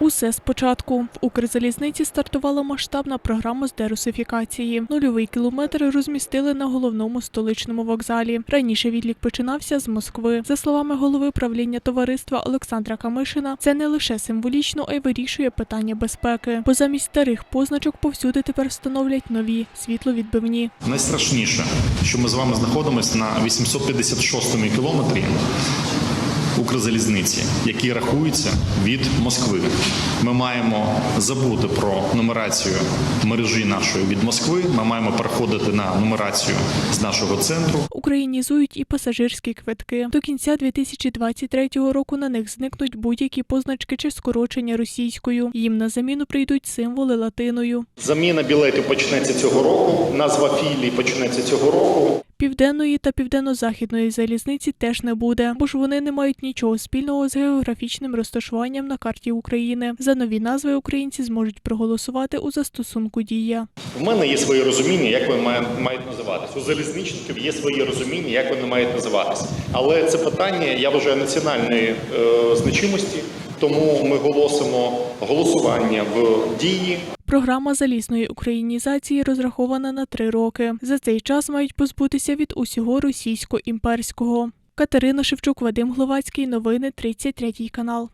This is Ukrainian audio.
Усе спочатку в Укрзалізниці стартувала масштабна програма з дерусифікації. Нульовий кілометр розмістили на головному столичному вокзалі. Раніше відлік починався з Москви. За словами голови правління товариства Олександра Камишина, це не лише символічно, а й вирішує питання безпеки. Бо замість старих позначок повсюди тепер встановлять нові світловідбивні. Найстрашніше, що ми з вами знаходимося на 856-му кілометрі Укрзалізниці, який рахується від Москви. Ми маємо забути про нумерацію мережі нашої від Москви. Ми маємо переходити на нумерацію з нашого центру. Українізують і пасажирські квитки. До кінця 2023 року на них зникнуть будь-які позначки чи скорочення російською. Їм на заміну прийдуть символи латиною. Заміна білетів почнеться цього року. Назва філії почнеться цього року. Південної та південно-західної залізниці теж не буде, бо ж вони не мають нічого спільного з географічним розташуванням на карті України. За нові назви українці зможуть проголосувати у застосунку Дія. В мене є своє розуміння, як вони мають називатися. У залізничників є своє розуміння, як вони мають називатися. Але це питання, я вважаю, національної е, значимості. Тому ми голосимо голосування в дії. Програма залізної українізації розрахована на три роки. За цей час мають позбутися від усього російсько-імперського. Катерина Шевчук, Вадим Гловацький. Новини 33 канал.